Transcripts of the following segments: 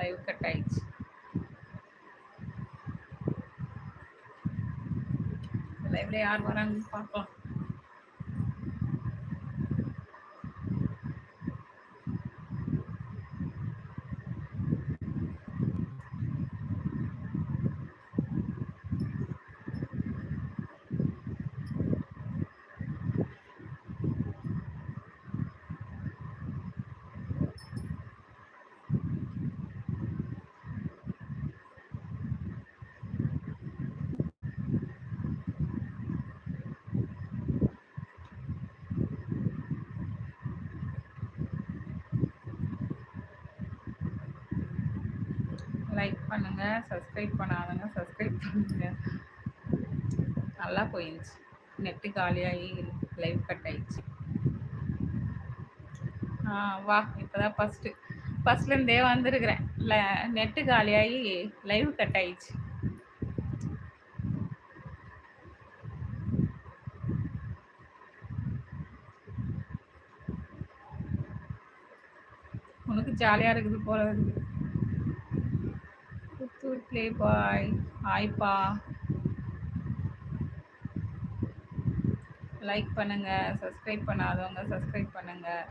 Live cut ஆயிடுச்சு. லைவ்ல யார் வராங்கன்னு பார்க்கலாம். லைக் பண்ணுங்க சப்ஸ்கிரைப் பண்ணாதவங்க சப்ஸ்கிரைப் பண்ணுங்க. நல்லா போயிடுச்சு. நெட்டு காலியாகி லைவ் கட் ஆயிடுச்சு. ஆ வா இப்போதான் ஃபஸ்ட்டு ஃபஸ்ட்லேருந்தே வந்திருக்கிறேன். இல்லை நெட்டு காலியாகி லைவ் கட் ஆயிடுச்சு. உனக்கு ஜாலியாக இருக்குது போல ப்ளே பாய் ஹாய்ப்பா லைக் பண்ணுங்கள் சப்ஸ்கிரைப் பண்ணாதவங்க சப்ஸ்கிரைப் பண்ணுங்கள்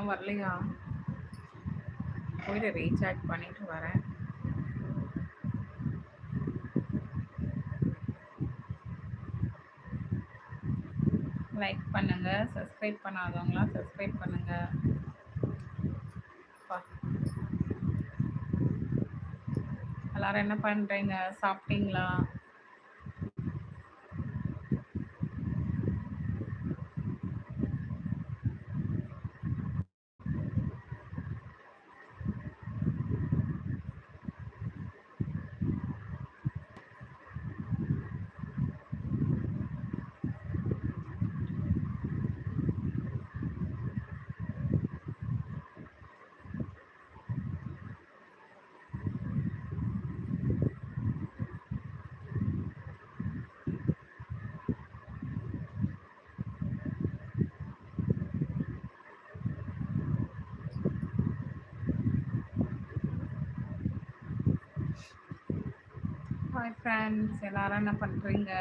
போனா சிக்னல் வரலையா? போயிட்டு ரீசார்ஜ் பண்ணிட்டு வரேன். லைக் பண்ணுங்க சப்ஸ்கிரைப் பண்ணாதவங்களாம் சப்ஸ்கிரைப் பண்ணுங்க. எல்லாரும் என்ன பண்ணுறீங்க சாப்பிட்டீங்களா ஹாய் ஃப்ரெண்ட்ஸ் எல்லாரும் என்ன பண்ணுறீங்க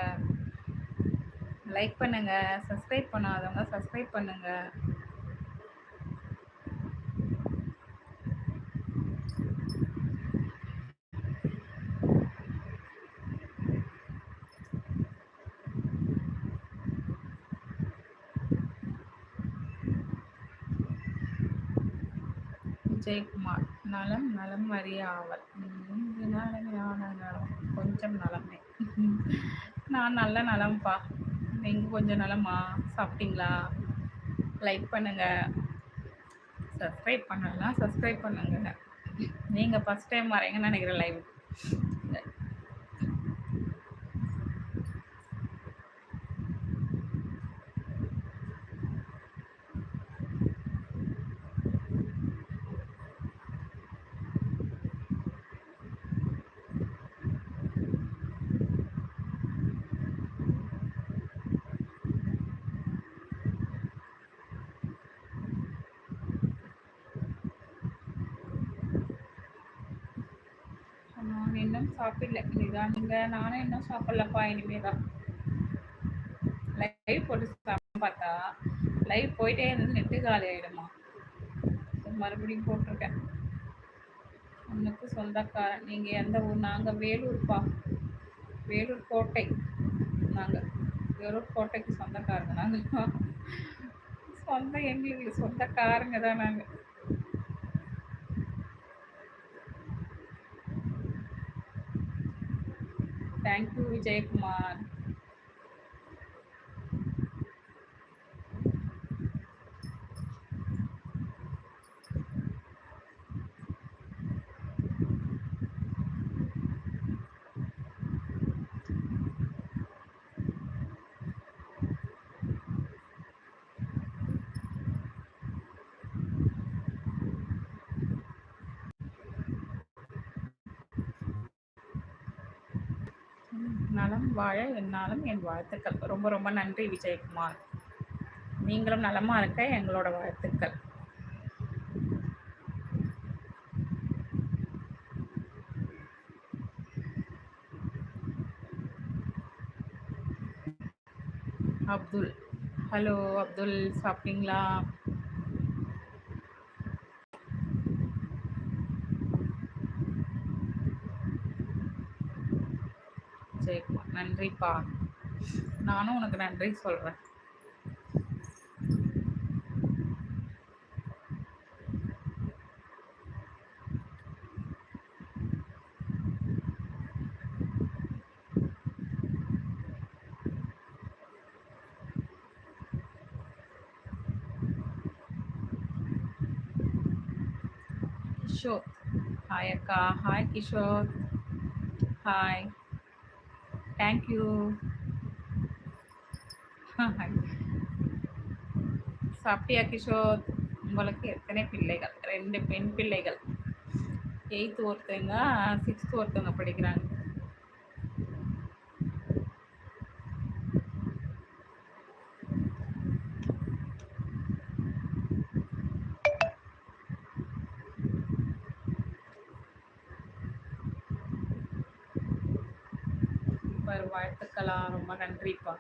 லைக் பண்ணுங்கள் சப்ஸ்கிரைப் பண்ணாதவங்க சப்ஸ்கிரைப் பண்ணுங்கள் விஜயகுமார் நலம் நலம் அறிய ஆவல் கொஞ்சம் நலமே. நான் நல்ல நலம்ப்பா நீங்கள் கொஞ்சம் நலமா? சாப்பிட்டீங்களா? லைக் பண்ணுங்க. சப்ஸ்கிரைப் பண்ணலாம். சப்ஸ்கிரைப் பண்ணுங்க. நீங்கள் ஃபஸ்ட் டைம் வரீங்கன்னு நினைக்கிறேன் லைவ் நான் இன்னும் சாப்பிடல. இதுதான் நீங்கள் நானும் இன்னும் சாப்பிடலப்பா இனிமே தான் லைவ் போட்டு சாப்பிட பார்த்தா லைவ் போயிட்டே இருந்து நெட்டு காலி ஆகிடுமா மறுபடியும் போட்டிருக்கேன். உனக்கு சொந்தக்காரன் நீங்கள் எந்த ஊர்? நாங்கள் வேலூர்ப்பா. வேலூர் கோட்டை. நாங்கள் வேலூர் கோட்டைக்கு சொந்தக்காரங்க நாங்கள் சொந்த எங்களுக்கு சொந்தக்காரங்க தான் நாங்கள் தேங்க்யூ விஜயகுமார் நலம் வாழ என்னாலும் என் வாழ்த்துக்கள். ரொம்ப ரொம்ப நன்றி விஜயகுமார். நீங்களும் நலமாக இருக்க எங்களோட வாழ்த்துக்கள். அப்துல். ஹலோ அப்துல். சாப்பிட்டீங்களா நன்றிப்பா. நானும் உனக்கு நன்றி சொல்கிறேன் கிஷோர். ஹாய் அக்கா. Hi Kishore. Hi thank you சாப்பிட்டியா கிஷோர்? உங்களுக்கு எத்தனை பிள்ளைகள்? ரெண்டு பெண் பிள்ளைகள். எயித்து ஒருத்தவங்க சிக்ஸ்த்து ஒருத்தவங்க படிக்கிறாங்க. வாழ்த்துக்கலாம் ரொம்ப நன்றிப்பா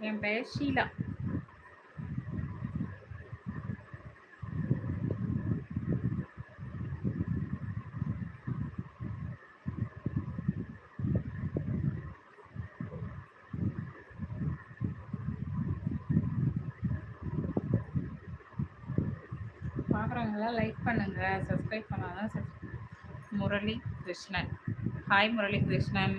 என் பெயர் ஷீலா லைக் பண்ணுங்கள் சப்ஸ்கிரைப் பண்ணாதான் சப் முரளி கிருஷ்ணன். ஹாய் முரளி கிருஷ்ணன்.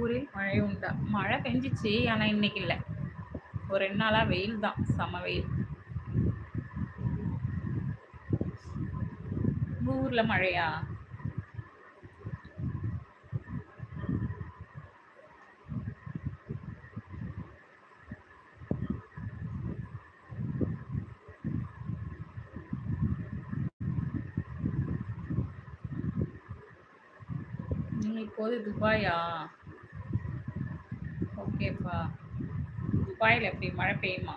ஊரில் மழை உண்டா? மழை பெஞ்சிச்சு ஆனால் இன்னைக்கு இல்லை. ஒரு ரெண்டு நாளாக வெயில் தான் செம வெயில். ஊரில் மழையா? நீங்கள் இப்போது துபாயா? ஓகேப்பா. துபாயில் எப்படி மழை பெய்யுமா?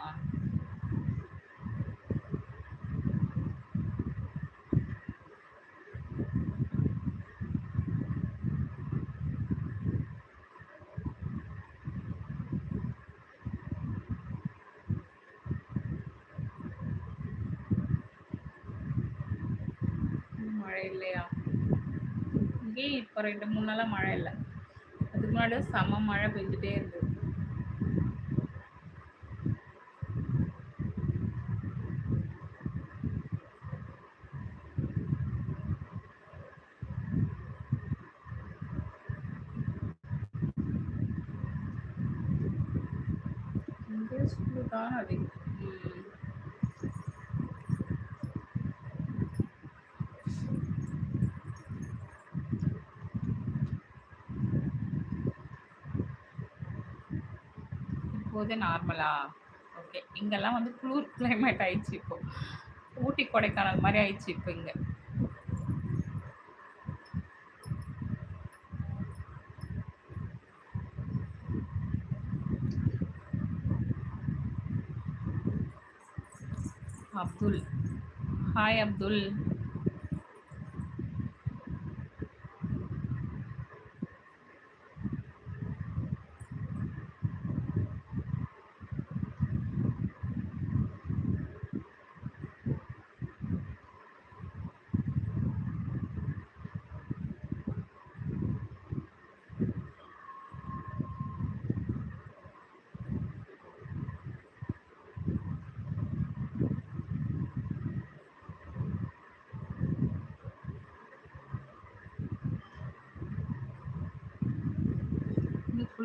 மழை இல்லையா? இங்கேயும் இப்போ ரெண்டு மூணு நாளாக மழை இல்லை. அதுக்கு முன்னாடி செம மழை பெஞ்சிட்டே இருந்தது. அழகான அடி நார்மலா ஓகே இங்கெல்லாம் வந்து குளூர் கிளைமேட் ஆயிடுச்சு இப்போ. ஊட்டி கொடைக்கானல் மாதிரி ஆயிடுச்சு இப்போ இங்கே. அப்துல். ஹாய் அப்துல்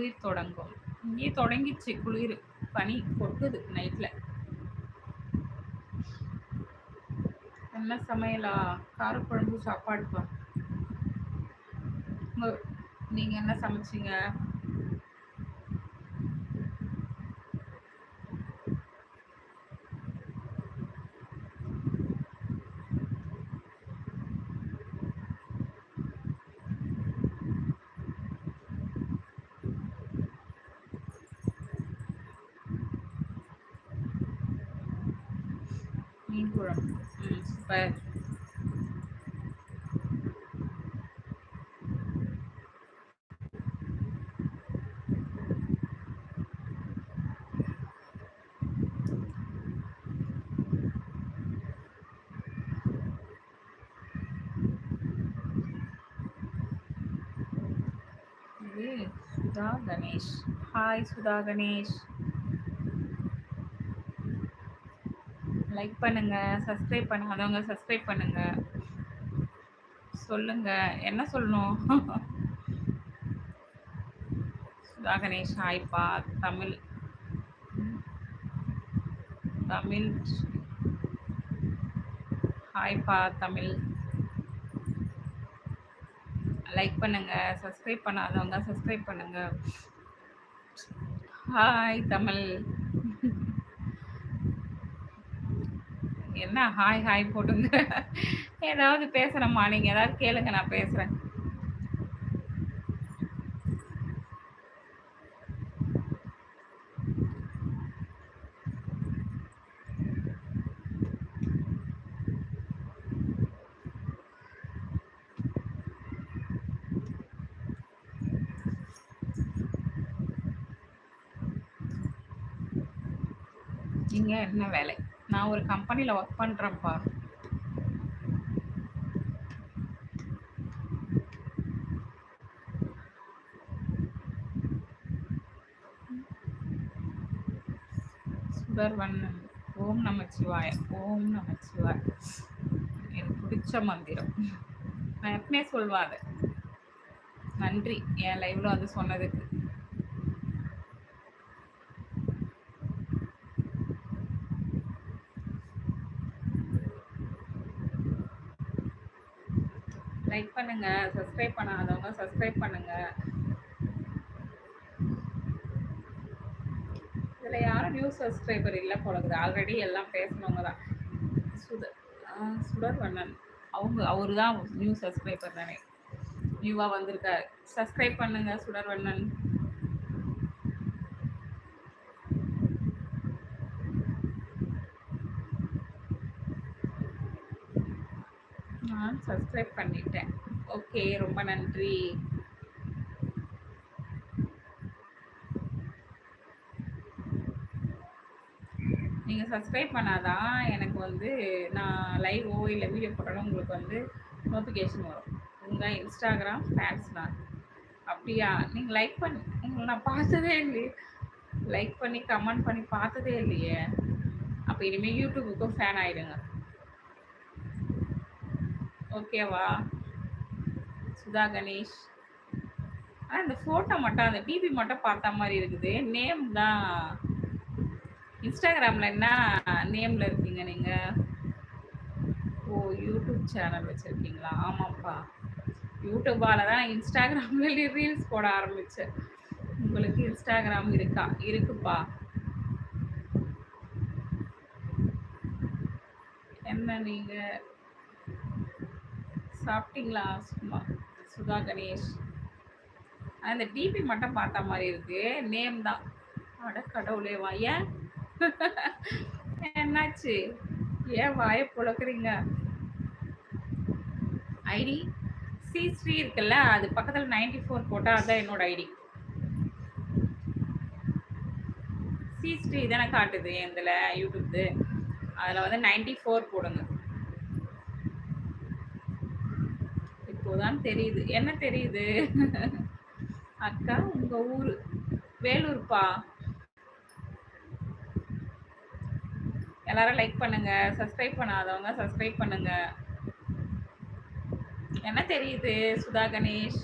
குளிர் தொடங்கும். இங்கே தொடங்கிச்சு குளிர். பனி கொட்டுது நைட்ல என்ன சமையலா? காரக்குழம்பு சாப்பாடுப்பா. நீங்க என்ன சமைச்சீங்க? Europe. Mm, but Sudha Ganesh. Hi, Sudha Ganesh. Like பண்ணுங்க சப்ஸ்கிரைப் பண்ணாதவங்க சப்ஸ்கிரைப் பண்ணுங்க. சொல்லுங்க என்ன சொல்லணும்? சுதா கணேஷ் ஹாய்ப்பா தமிழ். தமிழ். ஹாய்ப்பா தமிழ். லைக் பண்ணுங்க சப்ஸ்கிரைப் பண்ணாதவங்க சப்ஸ்கிரைப் பண்ணுங்க. ஹாய் தமிழ். என்ன? ஹாய் ஹாய் போட்டுங்க. ஏதாவது பேசுகிறேம்மா நீங்கள் ஏதாவது கேளுங்க நான் பேசுகிறேன் நீங்கள் என்ன வேலை? நான் ஒரு கம்பெனியில் ஒர்க் பண்ணுறேன்ப்பா சுடர்வண்ணன் ஓம் நமச்சிவாய ஓம் நமச்சிவாய் எனக்கு பிடிச்ச மந்திரம். நான் எப்பவுமே சொல்வாத நன்றி. என் லைவ்ல வந்து சொன்னதுக்கு. பண்ணுங்கள் பண்ணுங்க. சப்ஸ்கிரைப் பண்ணாதவங்க சப்ஸ்கிரைப் பண்ணுங்க. இதில் யாரும் நியூ சப்ஸ்கிரைபர் இல்லை போலகுது ஆல்ரெடி எல்லாம் பேசினவங்க தான். சுத சுடர் வண்ணன். அவங்க அவர் தான் நியூ சப்ஸ்கிரைபர் தானே. நியூவாக வந்திருக்கார். சப்ஸ்கிரைப் பண்ணுங்க சுடர் நான் சப்ஸ்கிரைப் பண்ணிட்டேன். ஓகே ரொம்ப நன்றி. நீங்கள் சப்ஸ்கிரைப் பண்ணாதான் எனக்கு வந்து நான் லைவோ இல்லை வீடியோ போட்டாலும் உங்களுக்கு வந்து நோட்டிஃபிகேஷன் வரும். உங்கள் இன்ஸ்டாகிராம் ஃபேன்ஸ் நான் அப்படியா? நீங்கள் லைக் பண்ணி உங்களை நான் பார்த்ததே இல்லையே. லைக் பண்ணி கமெண்ட் பண்ணி பார்த்ததே இல்லையே. அப்போ இனிமேல் யூடியூபுக்கும் ஃபேன் ஆகிடுங்க ஓகேவா? சுதா கணேஷ். ஆனால் இந்த ஃபோட்டோ மட்டும் அந்த பிபி மட்டும் பார்த்த மாதிரி இருக்குது. நேம் தான். இன்ஸ்டாகிராமில் என்ன நேமில் இருக்கீங்க நீங்கள் ஓ யூடியூப் சேனல் வச்சுருக்கீங்களா? ஆமாப்பா. யூடியூபால் தான் இன்ஸ்டாகிராமில் ரீல்ஸ் போட ஆரம்பித்தேன் உங்களுக்கு இன்ஸ்டாகிராம் இருக்கா? இருக்குப்பா. என்ன நீங்கள் சாப்பிட்டீங்களா? சும்மா. சுதா கணேஷ். அந்த டிபி மட்டும் பார்த்த மாதிரி இருக்கு. நேம் தான். அட கடவுளே வா ஏன் என்னாச்சு? ஏன் வாய புழக்கிறீங்க? ஐடி? சி ஸ்ரீ இருக்குல்ல அது பக்கத்தில் நைன்டி ஃபோர் போட்டால் அதுதான் என்னோட ஐடி. சி ஸ்ரீ தானே காட்டுது இதில் யூடியூப்து அதில் வந்து நைன்டி ஃபோர் போடுங்க. இப்போதான் தெரியுது. என்ன தெரியுது? அக்கா உங்க ஊர் வேலூர்ப்பா? எல்லாரும் லைக் பண்ணுங்க. சப்ஸ்கிரைப் பண்ணாதவங்க சப்ஸ்கிரைப் பண்ணுங்க. என்ன தெரியுது சுதா கணேஷ்?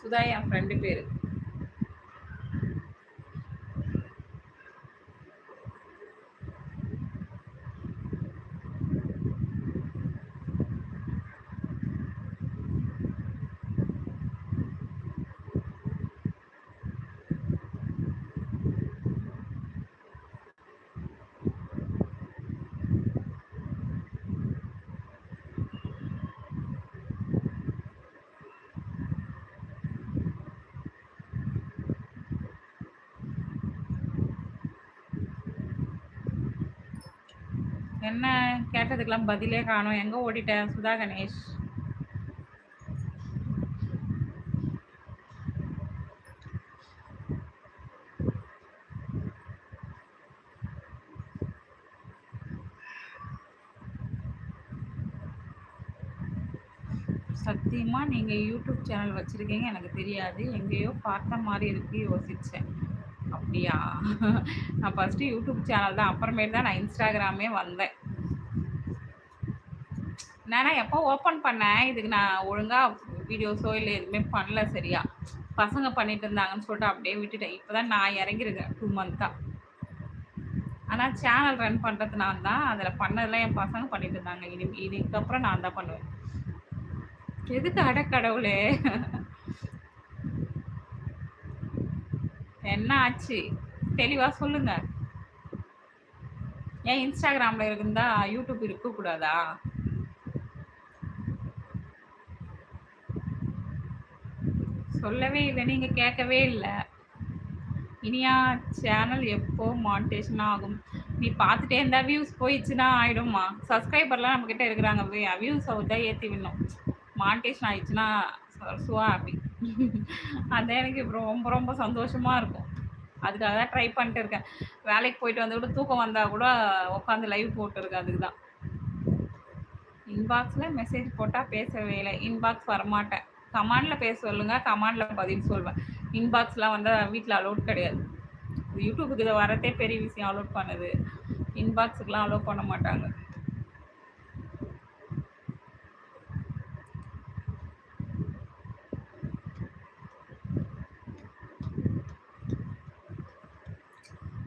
சுதா என் ஃப்ரெண்டு பேரு. என்ன கேட்டதுக்கெல்லாம் பதிலே காணும். எங்கே ஓடிட்டேன் சுதா கணேஷ்? சத்தியமாக நீங்கள் யூடியூப் சேனல் வச்சுருக்கீங்க எனக்கு தெரியாது. எங்கேயோ பார்த்த மாதிரி இருக்கு யோசித்தேன் அப்படியா? நான் ஃபஸ்ட்டு யூடியூப் சேனல் தான். அப்புறமேட்டு தான் நான் இன்ஸ்டாகிராமே வந்தேன். நான் எப்போ ஓப்பன் பண்ணேன் இதுக்கு நான் ஒழுங்காக வீடியோஸோ இல்லை எதுவுமே பண்ணல சரியா. பசங்க பண்ணிட்டு இருந்தாங்கன்னு சொல்லிட்டு அப்படியே விட்டுட்டேன். இப்போ தான் நான் இறங்கியிருக்கேன் டூ மந்த்தாக ஆனால் சேனல் ரன் பண்ணுறது நான் தான் அதில் பண்ணதெல்லாம் என் பசங்க பண்ணிட்டு இருந்தாங்க. இனி இதுக்கப்புறம் நான் தான் பண்ணுவேன். எதுக்கு அடக்கடவுளே என்ன ஆச்சு? தெளிவாக சொல்லுங்கள் ஏன் இன்ஸ்டாகிராமில் இருந்தால் யூடியூப் இருக்கக்கூடாதா? சொல்லவே இல்லை நீங்க கேட்கவே இல்லை. இனியா சேனல் எப்போ மானிட்டேஷன் ஆகும்? நீ பார்த்துட்டே இருந்தா வியூஸ் போயிடுச்சுன்னா ஆயிடும்மா. சப்ஸ்கிரைபர்லாம் நம்மக்கிட்ட இருக்கிறாங்க வியூஸ் தான் ஏற்றி விடணும். மானிட்டேஷன் ஆயிடுச்சுன்னா சுவா ஹாப்பி அதான் எனக்கு ரொம்ப ரொம்ப சந்தோஷமாக இருக்கும். அதுக்காக தான் ட்ரை பண்ணிட்டு இருக்கேன். வேலைக்கு போயிட்டு வந்து கூட தூக்கம் வந்தால் கூட உட்காந்து லைவ் போட்டுருக்கேன் அதுக்கு தான் இன்பாக்ஸில் மெசேஜ் போட்டால் பேசவே இல்லை. இன்பாக்ஸ் வரமாட்டேன். கமாண்டில் பேச சொல்லுங்கள் கமாண்டில் பதில் சொல்வேன். இன்பாக்ஸ்லாம் வந்து வீட்டில் அலோட் கிடையாது. யூடியூபுக்கு இதை வரதே பெரிய விஷயம் அலோட் பண்ணுது. இன்பாக்ஸுக்கெலாம் அலோட் பண்ண மாட்டாங்க.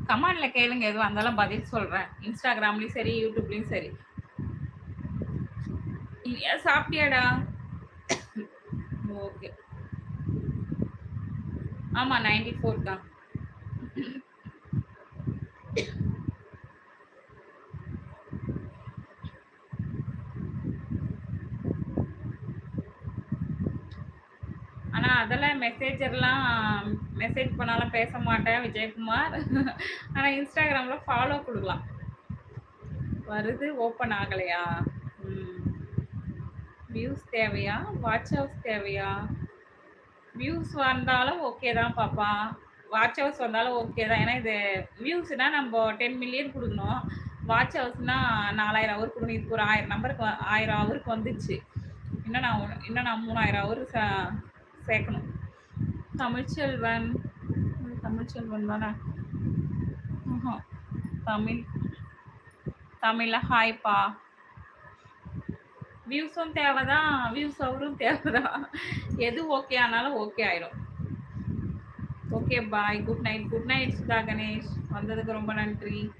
கமெண்ட்ல கேளுங்க எதுவும் இருந்தாலும் பதில் சொல்கிறேன் இன்ஸ்டாகிராம்லேயும் சரி யூடியூப்லேயும் சரி. சாப்பிட்டியாடா ஓகே ஆமா நைன்டி ஃபோர் தான். ஆனால் அதெல்லாம் மெசேஜர்லாம் மெசேஜ் பண்ணாலும் பேச மாட்டேன் விஜயகுமார். ஆனால் இன்ஸ்டாகிராமில் ஃபாலோ கொடுக்கலாம். வருது ஓப்பன் ஆகலையா? வியூஸ் தேவையா? வாட்ச் ஹவுஸ் தேவையா? வியூஸ் வந்தாலும் ஓகே தான் பாப்பா. வாட்ச் ஹவுஸ் வந்தாலும் ஓகே தான். ஏன்னா இது வியூஸ்னால் நம்ம டென் மில்லியன் கொடுக்கணும். வாட்ச் ஹவுஸ்னால் நாலாயிரம் ஹவர் கொடுக்கணும். இதுக்கு ஒரு ஆயிரம் நம்பருக்கு ஆயிரம் ஹவருக்கு வந்துச்சு. இன்னும் நான் இன்னும் நான் மூணாயிரம் ஹவர் சேர்க்கணும். தமிழ்ச்செல்வன் தமிழ்ச்செல்வன் தானே? தமிழ் தமிழில் ஹாய்ப்பா வியூஸும் தேவை தான் வியூஸ் அவரும் தேவைதான். எது ஓகே ஆனாலும் ஓகே ஆயிரும். Okay bye good night good night Sudha Ganesh. வந்ததுக்கு ரொம்ப நன்றி.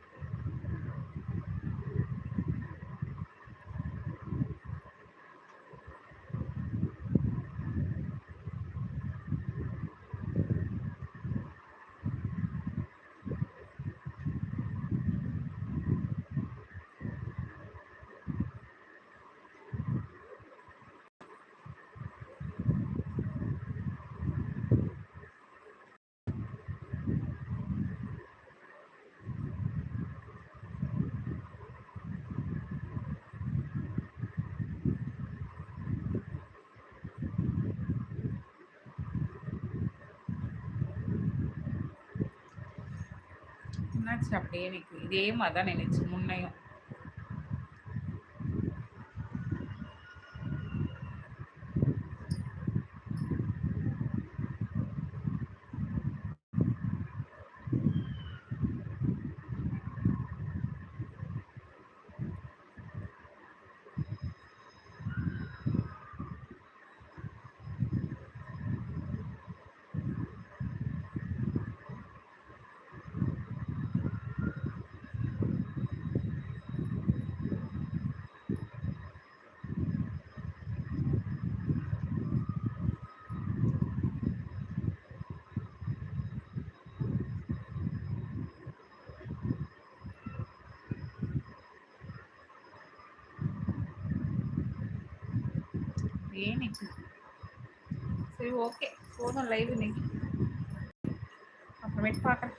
என்னாச்சு அப்படியே எனக்கு இதே மாதிரி தான் நினைச்சு முன்னையும் ஏன் சரி ஓகே போதும் லைவ் இன்னைக்கு. அப்புறமேட்டு பார்க்குறேன்